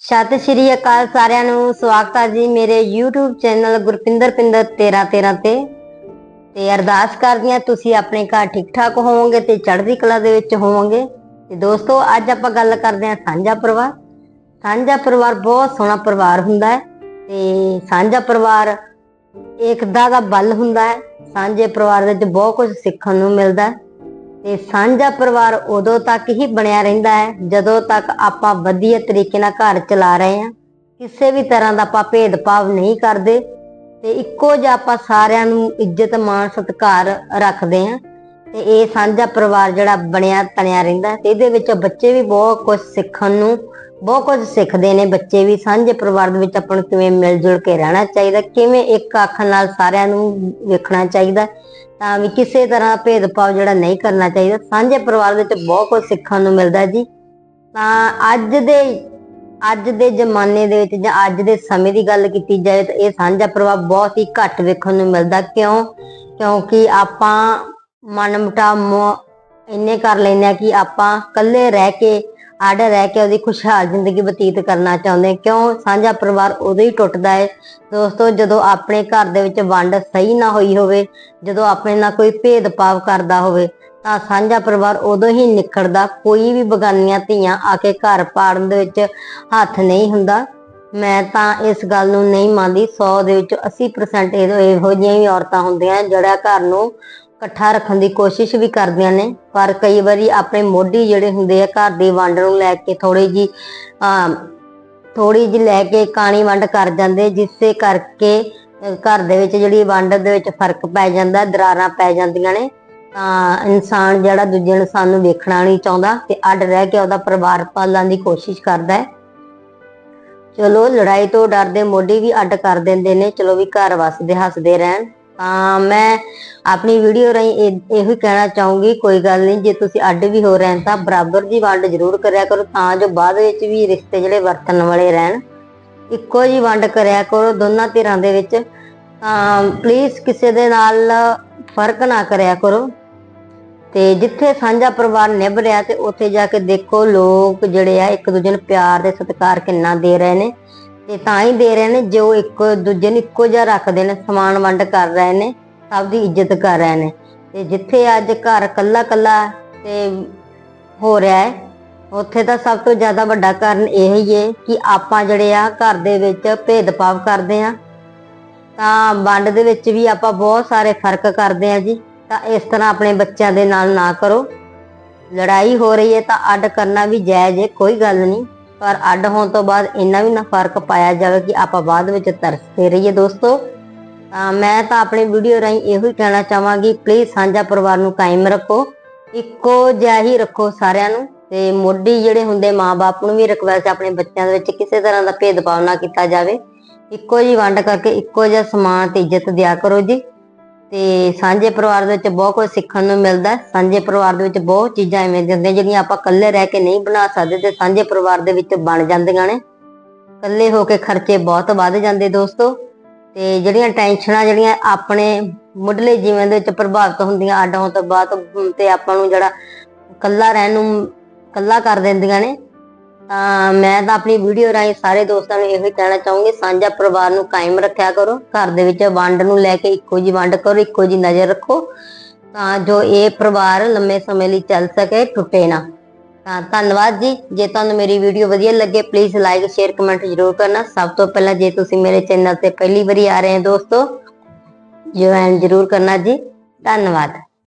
ਸਤਿ ਸ਼੍ਰੀ ਅਕਾਲ ਸਾਰਿਆਂ ਨੂੰ। ਸਵਾਗਤ ਹੈ ਜੀ ਮੇਰੇ YouTube ਚੈਨਲ ਗੁਰਪਿੰਦਰ ਪਿੰਦਰ 1313 ਤੇ। ਤੇ ਅਰਦਾਸ ਕਰਦੀ ਹਾਂ ਤੁਸੀਂ ਆਪਣੇ ਘਰ ਠੀਕ ਠਾਕ ਹੋਵੋਗੇ ਤੇ ਚੜ੍ਹਦੀ ਕਲਾ ਦੇ ਵਿੱਚ ਹੋਵੋਗੇ। ਤੇ ਦੋਸਤੋ, ਅੱਜ ਆਪਾਂ ਗੱਲ ਕਰਦੇ ਹਾਂ ਸਾਂਝਾ ਪਰਿਵਾਰ। ਸਾਂਝਾ ਪਰਿਵਾਰ ਬਹੁਤ ਸੋਹਣਾ ਪਰਿਵਾਰ ਹੁੰਦਾ ਹੈ। ਤੇ ਸਾਂਝਾ ਪਰਿਵਾਰ ਏਕਤਾ ਦਾ ਬਲ ਹੁੰਦਾ ਹੈ। ਸਾਂਝੇ ਪਰਿਵਾਰ ਵਿੱਚ ਬਹੁਤ ਕੁਝ ਸਿੱਖਣ ਨੂੰ ਮਿਲਦਾ ਹੈ। ਤੇ ਸਾਂਝਾ ਪਰਿਵਾਰ ਉਦੋਂ ਤੱਕ ਹੀ ਬਣਿਆ ਰਹਿੰਦਾ ਹੈ, ਜਦੋਂ ਤੱਕ ਆਪਾਂ ਵਧੀਆ ਤਰੀਕੇ ਨਾਲ ਘਰ ਚਲਾ ਰਹੇ ਹਾਂ। ਕਿਸੇ ਵੀ ਤਰ੍ਹਾਂ ਦਾ ਆਪਾਂ ਭੇਦਭਾਵ ਨਹੀਂ ਕਰਦੇ ਤੇ ਇੱਕੋ ਜਿਹਾ ਆਪਾਂ ਸਾਰਿਆਂ ਨੂੰ ਇੱਜ਼ਤ, ਮਾਣ, ਸਤਿਕਾਰ ਰੱਖਦੇ ਹਾਂ ਤੇ ਇਹ ਸਾਂਝਾ ਪਰਿਵਾਰ ਜਿਹੜਾ ਬਣਿਆ, ਤਣਿਆ ਰਹਿੰਦਾ ਤੇ ਇਹਦੇ ਵਿੱਚ ਬੱਚੇ ਵੀ ਬਹੁਤ ਕੁਝ ਸਿੱਖਣ ਨੂੰ, ਬਹੁਤ ਕੁਝ ਸਿੱਖਦੇ ਨੇ ਬੱਚੇ ਵੀ। ਸਾਂਝੇ ਪਰਿਵਾਰ ਦੇ ਵਿੱਚ ਆਪਾਂ ਨੂੰ ਕਿਵੇਂ ਮਿਲ ਜੁਲ ਕੇ ਰਹਿਣਾ ਚਾਹੀਦਾ, ਕਿਵੇਂ ਇੱਕ ਅੱਖ ਨਾਲ ਸਾਰਿਆਂ ਨੂੰ ਵੇਖਣਾ ਚਾਹੀਦਾ। ਤਾਂ ਵੀ ਕਿਸੇ ਤਰ੍ਹਾਂ ਭੇਦਭਾਵ ਜਿਹੜਾ ਨਹੀਂ ਕਰਨਾ ਚਾਹੀਦਾ। ਸਾਂਝੇ ਪਰਿਵਾਰ ਵਿੱਚ ਬਹੁਤ ਕੁਝ ਸਿੱਖਣ ਨੂੰ ਮਿਲਦਾ ਜੀ। ਤਾਂ ਅੱਜ ਦੇ ਅੱਜ ਦੇ ਜ਼ਮਾਨੇ ਦੇ ਵਿੱਚ ਜਾਂ ਅੱਜ ਦੇ ਸਮੇਂ ਦੀ ਗੱਲ ਕੀਤੀ ਜਾਏ ਤਾਂ ਇਹ ਸਾਂਝਾ ਪਰਿਵਾਰ ਬਹੁਤ ਹੀ ਘੱਟ ਵੇਖਣ ਨੂੰ ਮਿਲਦਾ। ਕਿਉਂ? ਕਿਉਂਕਿ ਆਪਾਂ ਮਨਮਟਾ ਇੰਨੇ ਕਰ ਲੈਂਦੇ ਆ ਕਿ ਆਪਾਂ ਇਕੱਲੇ ਰਹਿ ਕੇ ਅੱਡ ਰਹਿ ਕੇ ਉਹਦੀ ਖੁਸ਼ਹਾਲ ਜ਼ਿੰਦਗੀ ਬਤੀਤ ਕਰਨਾ ਚਾਹੁੰਦੇ ਕਿਉਂ? ਸਾਂਝਾ ਪਰਿਵਾਰ ਉਦੋਂ ਹੀ ਟੁੱਟਦਾ ਹੈ। ਦੋਸਤੋ, ਜਦੋਂ ਆਪਣੇ ਘਰ ਦੇ ਵਿੱਚ ਵੰਡ ਸਹੀ ਨਾ ਹੋਈ ਹੋਵੇ, ਜਦੋਂ ਆਪਣੇ ਨਾਲ ਕੋਈ ਭੇਦਭਾਵ ਕਰਦਾ ਹੋਵੇ, ਤਾਂ ਸਾਂਝਾ ਪਰਿਵਾਰ ਉਦੋਂ ਹੀ ਨਿਖੜਦਾ। ਕੋਈ ਵੀ ਬਗਾਨੀਆਂ ਧੀਆਂ ਆ ਕੇ ਘਰ ਪਾੜਨ ਦੇ ਵਿੱਚ ਹੱਥ ਨਹੀਂ ਹੁੰਦਾ। ਮੈਂ ਤਾਂ ਇਸ ਗੱਲ ਨੂੰ ਨਹੀਂ ਮੰਨਦੀ। 100 ਦੇ ਵਿੱਚ 80% ਇਹੋ ਇਹੋ ਜਿਹੀਆਂ ਹੀ ਔਰਤਾਂ ਹੁੰਦੀਆਂ, ਜਿਹੜਾ ਘਰ ਨੂੰ ਇਕੱਠਾ ਰੱਖਣ ਦੀ ਕੋਸ਼ਿਸ਼ ਵੀ ਕਰਦੀਆਂ ਨੇ, ਪਰ ਕਈ ਵਾਰੀ ਆਪਣੇ ਮੋਢੀ ਜਿਹੜੇ ਹੁੰਦੇ ਆ ਘਰ ਦੀ ਵੰਡ ਨੂੰ ਲੈ ਕੇ ਥੋੜੀ ਜੀ ਥੋੜੀ ਜਿਹੀ ਲੈ ਕੇ ਕਾਣੀ ਵੰਡ ਕਰ ਜਾਂਦੇ, ਜਿਸੇ ਕਰਕੇ ਘਰ ਦੇ ਵਿੱਚ ਜਿਹੜੀ ਵੰਡ ਦੇ ਵਿੱਚ ਫ਼ਰਕ ਪੈ ਜਾਂਦਾ, ਦਰਾਰਾਂ ਪੈ ਜਾਂਦੀਆਂ ਨੇ, ਤਾਂ ਇਨਸਾਨ ਜਿਹੜਾ ਦੂਜੇ ਇਨਸਾਨ ਨੂੰ ਵੇਖਣਾ ਨਹੀਂ ਚਾਹੁੰਦਾ ਤੇ ਅੱਡ ਰਹਿ ਕੇ ਉਹਦਾ ਪਰਿਵਾਰ ਪਾਲਣ ਦੀ ਕੋਸ਼ਿਸ਼ ਕਰਦਾ ਹੈ। ਚਲੋ, ਲੜਾਈ ਤੋਂ ਡਰਦੇ ਮੋਢੀ ਵੀ ਅੱਡ ਕਰ ਦਿੰਦੇ ਨੇ, ਚਲੋ ਵੀ ਘਰ ਵਸਦੇ, ਹੱਸਦੇ ਰਹਿਣ। ਮੈਂ ਆਪਣੀ ਵੀਡੀਓ ਰਾਹੀਂ ਇਹ- ਇਹੋ ਹੀ ਕਹਿਣਾ ਚਾਹੂੰਗੀ, ਕੋਈ ਗੱਲ ਨਹੀਂ, ਜੇ ਤੁਸੀਂ ਅੱਡ ਵੀ ਹੋ ਰਹੇ ਤਾਂ ਬਰਾਬਰ ਦੀ ਵੰਡ ਜ਼ਰੂਰ ਕਰਿਆ ਕਰੋ, ਤਾਂ ਜੋ ਬਾਅਦ ਵਿੱਚ ਵੀ ਰਿਸ਼ਤੇ ਜਿਹੜੇ ਵਰਤਣ ਵਾਲੇ ਰਹਿਣ, ਇੱਕੋ ਜੀ ਵੰਡ ਕਰਿਆ ਕਰੋ, ਦੋਨਾਂ ਧਿਰਾਂ ਦੇ ਵਿੱਚ, ਤਾਂ ਪਲੀਜ਼ ਕਿਸੇ ਦੇ ਨਾਲ ਫ਼ਰਕ ਨਾ ਕਰਿਆ ਕਰੋ, ਤੇ ਜਿੱਥੇ ਸਾਂਝਾ ਪਰਿਵਾਰ ਨਿਭ ਰਿਹਾ, ਤੇ ਉੱਥੇ ਜਾ ਕੇ ਦੇਖੋ ਲੋਕ ਜਿਹੜੇ ਆ ਇੱਕ ਦੂਜੇ ਨੂੰ ਪਿਆਰ ਤੇ ਸਤਿਕਾਰ ਕਿੰਨਾ ਦੇ ਰਹੇ ਨੇ ਤੇ ਤਾਂ ਹੀ ਦੇ ਰਹੇ ਨੇ, ਜੋ ਇੱਕ ਦੂਜੇ ਨੂੰ ਇੱਕੋ ਜਿਹਾ ਰੱਖਦੇ ਨੇ, ਸਮਾਨ ਵੰਡ ਕਰ ਰਹੇ ਨੇ, ਸਭ ਦੀ ਇੱਜ਼ਤ ਕਰ ਰਹੇ ਨੇ। ਤੇ ਜਿੱਥੇ ਅੱਜ ਘਰ ਕੱਲਾ ਕੱਲਾ ਤੇ ਹੋ ਰਿਹਾ ਹੈ, ਉੱਥੇ ਤਾਂ ਸਭ ਤੋਂ ਜ਼ਿਆਦਾ ਵੱਡਾ ਕਾਰਨ ਇਹ ਹੀ ਹੈ ਕਿ ਆਪਾਂ ਜਿਹੜੇ ਆ ਘਰ ਦੇ ਵਿੱਚ ਭੇਦਭਾਵ ਕਰਦੇ ਆ ਤਾਂ ਵੰਡ ਦੇ ਵਿੱਚ ਵੀ ਆਪਾਂ ਬਹੁਤ ਸਾਰੇ ਫ਼ਰਕ ਕਰਦੇ ਆ ਜੀ। ਤਾਂ ਇਸ ਤਰ੍ਹਾਂ ਆਪਣੇ ਬੱਚਿਆਂ ਦੇ ਨਾਲ ਨਾ ਕਰੋ। ਲੜਾਈ ਹੋ ਰਹੀ ਹੈ ਤਾਂ ਅੱਡ ਕਰਨਾ ਵੀ ਜਾਇਜ਼ ਹੈ, ਕੋਈ ਗੱਲ ਨਹੀਂ। ਪਰ ਅੱਡ ਹੋਣ ਤੋਂ ਬਾਅਦ ਇੰਨਾ ਵੀ ਨਾ ਫ਼ਰਕ ਪਾਇਆ ਜਾਵੇ ਕਿ ਆਪਾਂ ਬਾਅਦ ਵਿੱਚ ਤਰਸਦੇ ਰਹੀਏ ਦੋਸਤੋ। ਤਾਂ ਮੈਂ ਤਾਂ ਆਪਣੀ ਵੀਡੀਓ ਰਾਹੀਂ ਇਹੋ ਹੀ ਕਹਿਣਾ ਚਾਹਾਂਗੀ ਪਲੀਜ਼ ਸਾਂਝਾ ਪਰਿਵਾਰ ਨੂੰ ਕਾਇਮ ਰੱਖੋ, ਇੱਕੋ ਜਿਹਾ ਹੀ ਰੱਖੋ ਸਾਰਿਆਂ ਨੂੰ ਤੇ ਮੋਢੀ ਜਿਹੜੇ ਹੁੰਦੇ ਮਾਪੇ ਨੂੰ ਵੀ ਰਿਕਵੈਸਟ ਆਪਣੇ ਬੱਚਿਆਂ ਦੇ ਵਿੱਚ ਕਿਸੇ ਤਰ੍ਹਾਂ ਦਾ ਭੇਦਭਾਵ ਨਾ ਕੀਤਾ ਜਾਵੇ। ਇੱਕੋ ਜੀ ਵੰਡ ਕਰਕੇ ਇੱਕੋ ਜਿਹਾ ਸਮਾਨ ਤੇ ਇੱਜ਼ਤ ਦਿਆ ਕਰੋ ਜੀ। ਤੇ ਸਾਂਝੇ ਪਰਿਵਾਰ ਦੇ ਵਿੱਚ ਬਹੁਤ ਕੁਝ ਸਿੱਖਣ ਨੂੰ ਮਿਲਦਾ ਹੈ। ਸਾਂਝੇ ਪਰਿਵਾਰ ਦੇ ਵਿੱਚ ਬਹੁਤ ਚੀਜ਼ਾਂ ਐਵੇਂ ਦੀਆਂ ਹੁੰਦੀਆਂ ਜਿਹੜੀਆਂ ਆਪਾਂ ਇਕੱਲੇ ਰਹਿ ਕੇ ਨਹੀਂ ਬਣਾ ਸਕਦੇ ਤੇ ਸਾਂਝੇ ਪਰਿਵਾਰ ਦੇ ਵਿੱਚ ਬਣ ਜਾਂਦੀਆਂ ਨੇ। ਇਕੱਲੇ ਹੋ ਕੇ ਖਰਚੇ ਬਹੁਤ ਵੱਧ ਜਾਂਦੇ ਦੋਸਤੋ ਤੇ ਜਿਹੜੀਆਂ ਟੈਨਸ਼ਨਾਂ ਜਿਹੜੀਆਂ ਆਪਣੇ ਮੁੱਢਲੇ ਜੀਵਨ ਦੇ ਵਿੱਚ ਪ੍ਰਭਾਵਿਤ ਹੁੰਦੀਆਂ, ਅੱਡ ਹੋਣ ਤੋਂ ਬਾਅਦ ਤੇ ਆਪਾਂ ਨੂੰ ਜਿਹੜਾ ਇਕੱਲਾ ਰਹਿਣ ਨੂੰ, ਇਕੱਲਾ ਕਰ ਦਿੰਦੀਆਂ ਨੇ। ਤਾਂ ਮੈਂ ਤਾਂ ਆਪਣੀ ਵੀਡੀਓ ਰਾਹੀਂ ਸਾਰੇ ਦੋਸਤਾਂ ਨੂੰ ਇਹੋ ਹੀ ਕਹਿਣਾ ਚਾਹੂੰਗੀ, ਸਾਂਝਾ ਪਰਿਵਾਰ ਨੂੰ ਕਾਇਮ ਰੱਖਿਆ ਕਰੋ। ਘਰ ਦੇ ਵਿੱਚ ਵੰਡ ਨੂੰ ਲੈ ਕੇ ਇੱਕੋ ਜੀ ਵੰਡ ਕਰੋ, ਇੱਕੋ ਜੀ ਨਜ਼ਰ ਰੱਖੋ। ਤਾਂ ਜੋ ਇਹ ਪਰਿਵਾਰ ਲੰਮੇ ਸਮੇਂ ਲਈ ਚੱਲ ਸਕੇ, ਟੁੱਟੇ ਨਾ। ਤਾਂ ਧੰਨਵਾਦ ਜੀ। ਜੇ ਤੁਹਾਨੂੰ ਮੇਰੀ ਵੀਡੀਓ ਵਧੀਆ ਲੱਗੇ ਪਲੀਜ਼ ਲਾਈਕ ਸ਼ੇਅਰ ਕਮੈਂਟ ਜ਼ਰੂਰ ਕਰਨਾ। ਸਭ ਤੋਂ ਪਹਿਲਾਂ ਜੇ ਤੁਸੀਂ ਮੇਰੇ ਚੈਨਲ ਤੇ ਪਹਿਲੀ ਵਾਰੀ ਆ ਰਹੇ ਹੋ ਦੋਸਤੋ ਜੁਆਇਨ ਜ਼ਰੂਰ ਕਰਨਾ ਜੀ। ਧੰਨਵਾਦ।